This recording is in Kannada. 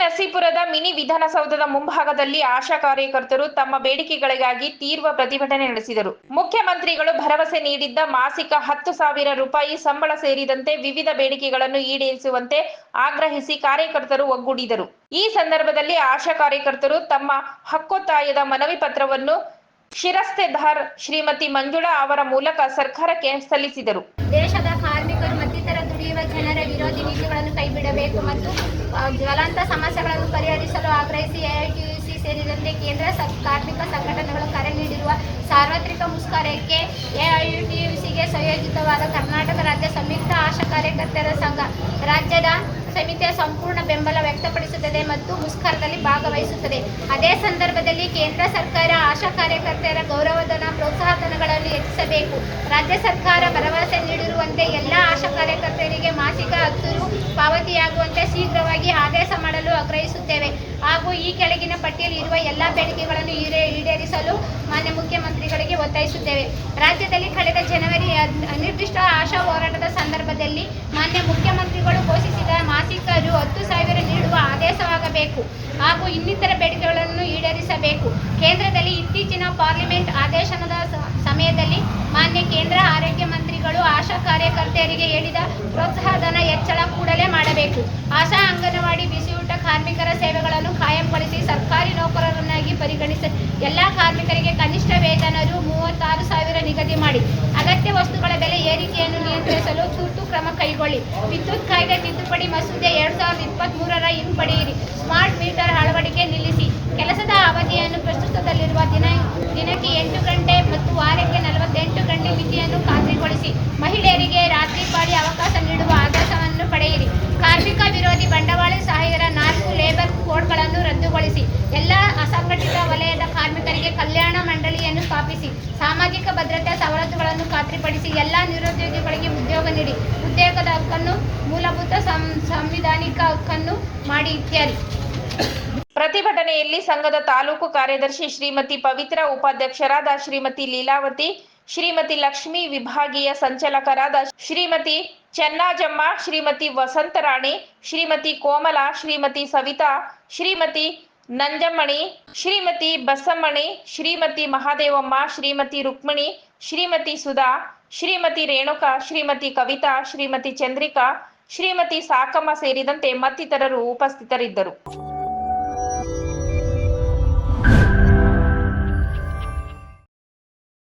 ನರಸೀಪುರದ ಮಿನಿ ವಿಧಾನಸೌಧದ ಮುಂಭಾಗದಲ್ಲಿ ಆಶಾ ಕಾರ್ಯಕರ್ತರು ತಮ್ಮ ಬೇಡಿಕೆಗಳಿಗಾಗಿ ತೀವ್ರ ಪ್ರತಿಭಟನೆ ನಡೆಸಿದರು. ಮುಖ್ಯಮಂತ್ರಿಗಳು ಭರವಸೆ ನೀಡಿದ್ದ ಮಾಸಿಕ ಹತ್ತು ಸಾವಿರ ರೂಪಾಯಿ ಸಂಬಳ ಸೇರಿದಂತೆ ವಿವಿಧ ಬೇಡಿಕೆಗಳನ್ನು ಈಡೇರಿಸುವಂತೆ ಆಗ್ರಹಿಸಿ ಕಾರ್ಯಕರ್ತರು ಒಗ್ಗೂಡಿದರು. ಈ ಸಂದರ್ಭದಲ್ಲಿ ಆಶಾ ಕಾರ್ಯಕರ್ತರು ತಮ್ಮ ಹಕ್ಕೊತ್ತಾಯದ ಮನವಿ ಪತ್ರವನ್ನು ಶಿರಸ್ತೆದಾರ್ ಶ್ರೀಮತಿ ಮಂಜುಳಾ ಅವರ ಮೂಲಕ ಸರ್ಕಾರಕ್ಕೆ ಸಲ್ಲಿಸಿದರು. ದೇಶದ ವಿರೋಧಿ ನೀತಿಗಳನ್ನು ಕೈಬಿಡಬೇಕು ಮತ್ತು ಜ್ವಲಂತ ಸಮಸ್ಯೆಗಳನ್ನು ಪರಿಹರಿಸಲು ಆಗ್ರಹಿಸಿ ಎಐಟಿಯುಸಿ ಸೇರಿದಂತೆ ಕೇಂದ್ರ ಕಾರ್ಮಿಕ ಸಂಘಟನೆಗಳು ಕರೆ ನೀಡಿರುವ ಸಾರ್ವತ್ರಿಕ ಮುಷ್ಕರಕ್ಕೆ ಎಐಟಿಯುಸಿಗೆ ಸಂಯೋಜಿತವಾದ ಕರ್ನಾಟಕ ರಾಜ್ಯ ಸಂಯುಕ್ತ ಆಶಾ ಕಾರ್ಯಕರ್ತರ ಸಂಘ, ರಾಜ್ಯದ ಸಮಿತಿಯ ಸಂಪೂರ್ಣ ಬೆಂಬಲ ವ್ಯಕ್ತಪಡಿಸುತ್ತದೆ ಮತ್ತು ಮುಷ್ಕರದಲ್ಲಿ ಭಾಗವಹಿಸುತ್ತದೆ. ಅದೇ ಸಂದರ್ಭದಲ್ಲಿ ಕೇಂದ್ರ ಸರ್ಕಾರ ಆಶಾ ಕಾರ್ಯಕರ್ತರ ಗೌರವಧನ, ಪ್ರೋತ್ಸಾಹಧನಗಳನ್ನು ಹೆಚ್ಚಿಸಬೇಕು. ರಾಜ್ಯ ಸರ್ಕಾರ ಭರವಸೆ ನೀಡಿರುವಂತೆ ಎಲ್ಲ ಆಶಾ ಕಾರ್ಯಕರ್ತರಿಗೆ ಮಾಸಿಕ ಹತ್ತು ರು ಪಾವತಿಯಾಗುವಂತೆ ಶೀಘ್ರವಾಗಿ ಆದೇಶ ಮಾಡಲು ಆಗ್ರಹಿಸುತ್ತೇವೆ. ಹಾಗೂ ಈ ಕೆಳಗಿನ ಪಟ್ಟಿಯಲ್ಲಿ ಇರುವ ಎಲ್ಲ ಬೇಡಿಕೆಗಳನ್ನು ಈಡೇ ಈಡೇರಿಸಲು ಮಾನ್ಯ ಮುಖ್ಯಮಂತ್ರಿಗಳಿಗೆ ಒತ್ತಾಯಿಸುತ್ತೇವೆ. ರಾಜ್ಯದಲ್ಲಿ ಕಳೆದ ಜನವರಿ ಅನಿರ್ದಿಷ್ಟ ಆಶಾ ಹೋರಾಟದ ಸಂದರ್ಭದಲ್ಲಿ ಮಾನ್ಯ ಮುಖ್ಯಮಂತ್ರಿಗಳು ಘೋಷಿಸಿದ ಮಾಸಿಕ ರು ಹತ್ತು ಸಾವಿರ ನೀಡುವ ಆದೇಶವಾಗಬೇಕು ಹಾಗೂ ಇನ್ನಿತರ ಬೇಡಿಕೆಗಳನ್ನು ಈಡೇರಿಸಬೇಕು. ಕೇಂದ್ರದಲ್ಲಿ ಇತ್ತೀಚಿನ ಪಾರ್ಲಿಮೆಂಟ್ ಆದೇಶನದ ಸಮಯದಲ್ಲಿ ಮಾನ್ಯ ಕೇಂದ್ರ ಆರೋಗ್ಯ ಮಂತ್ರಿಗಳು ಆಶಾ ಕಾರ್ಯಕರ್ತೆಯರಿಗೆ ಹೇಳಿದ ಪ್ರೋತ್ಸಾಹಧನ ಹೆಚ್ಚಳ ಕೂಡಲೇ ಮಾಡಬೇಕು. ಆಶಾ ಅಂಗನವಾಡಿ ಬಿಸಿಯೂಟ ಕಾರ್ಮಿಕರ ಸೇವೆಗಳನ್ನು ಕಾಯಂಪಡಿಸಿ ಸರ್ಕಾರಿ ನೌಕರರನ್ನಾಗಿ ಪರಿಗಣಿಸಿ ಎಲ್ಲ ಕಾರ್ಮಿಕರಿಗೆ ಕನಿಷ್ಠ ವೇತನ ರು ಮೂವತ್ತಾರು ಸಾವಿರ ನಿಗದಿ ಮಾಡಿ. ಅಗತ್ಯ ವಸ್ತುಗಳ ಬೆಲೆ ಏರಿಕೆಯನ್ನು ನಿಯಂತ್ರಿಸಲು ತುರ್ತು ಕ್ರಮ ಕೈಗೊಳ್ಳಿ. ವಿದ್ಯುತ್ ಕಾಯ್ದೆ ತಿದ್ದುಪಡಿ ಮಸೂದೆ ಎರಡ್ ಸಾವಿರದ ಇಪ್ಪತ್ತ್ ಮೂರರ ಹಿಂಪಡೆಯಿರಿ. ಸ್ಮಾರ್ಟ್ ಮೀಟರ್ ಅಳವಡಿಕೆ ನಿಲ್ಲಿಸಿ. ಕೆಲಸದ ಅವಧಿಯನ್ನು ಪ್ರಸ್ತುತದಲ್ಲಿರುವ ದಿನ ದಿನಕ್ಕೆ ಎಂಟು ಗಂಟೆ ಮತ್ತು ಮಿತಿಯನ್ನು ಮಹಿಳೆಯರಿಗೆ ರಾತ್ರಿ ಪಾಳಿ ಅವಕಾಶ ನೀಡುವ ಆದೇಶವನ್ನು ಪಡೆಯಿರಿ. ಕಾರ್ಮಿಕ ವಿರೋಧಿ ಬಂಡವಾಳ ಸಹಾಯರ ನಾಲ್ಕು ಲೇಬರ್ ಕೋಡ್ಗಳನ್ನು ರದ್ದುಗೊಳಿಸಿ. ಎಲ್ಲ ಅಸಂಘಟಿತ ವಲಯದ ಕಾರ್ಮಿಕರಿಗೆ ಕಲ್ಯಾಣ ಮಂಡಳಿಯನ್ನು ಸ್ಥಾಪಿಸಿ. ಸಾಮಾಜಿಕ ಭದ್ರತಾ ಸವಲತ್ತುಗಳನ್ನು ಖಾತ್ರಿಪಡಿಸಿ ಎಲ್ಲ ನಿರುದ್ಯೋಗಿಗಳಿಗೆ ಉದ್ಯೋಗ ನೀಡಿ. ಉದ್ಯೋಗದ ಹಕ್ಕನ್ನು, ಮೂಲಭೂತ ಸಾಂವಿಧಾನಿಕ ಹಕ್ಕನ್ನು ಮಾಡಿ ಇತ್ಯಾದಿ. ಪ್ರತಿಭಟನೆಯಲ್ಲಿ ಸಂಘದ ತಾಲೂಕು ಕಾರ್ಯದರ್ಶಿ ಶ್ರೀಮತಿ ಪವಿತ್ರ ಉಪಾಧ್ಯಕ್ಷರಾದ ಶ್ರೀಮತಿ ಲೀಲಾವತಿ ಶ್ರೀಮತಿ ಲಕ್ಷ್ಮಿ ವಿಭಾಗೀಯ ಸಂಚಾಲಕರಾದ ಶ್ರೀಮತಿ ಚೆನ್ನಾಜಮ್ಮ, ಶ್ರೀಮತಿ ವಸಂತರಾಣಿ, ಶ್ರೀಮತಿ ಕೋಮಲ, ಶ್ರೀಮತಿ ಸವಿತಾ, ಶ್ರೀಮತಿ ನಂಜಮ್ಮಣಿ, ಶ್ರೀಮತಿ ಬಸಮ್ಮಣಿ, ಶ್ರೀಮತಿ ಮಹಾದೇವಮ್ಮ, ಶ್ರೀಮತಿ ರುಕ್ಮಿಣಿ, ಶ್ರೀಮತಿ ಸುಧಾ, ಶ್ರೀಮತಿ ರೇಣುಕಾ, ಶ್ರೀಮತಿ ಕವಿತಾ, ಶ್ರೀಮತಿ ಚಂದ್ರಿಕಾ, ಶ್ರೀಮತಿ ಸಾಕಮ್ಮ ಸೇರಿದಂತೆ ಮತ್ತಿತರರು ಉಪಸ್ಥಿತರಿದ್ದರು.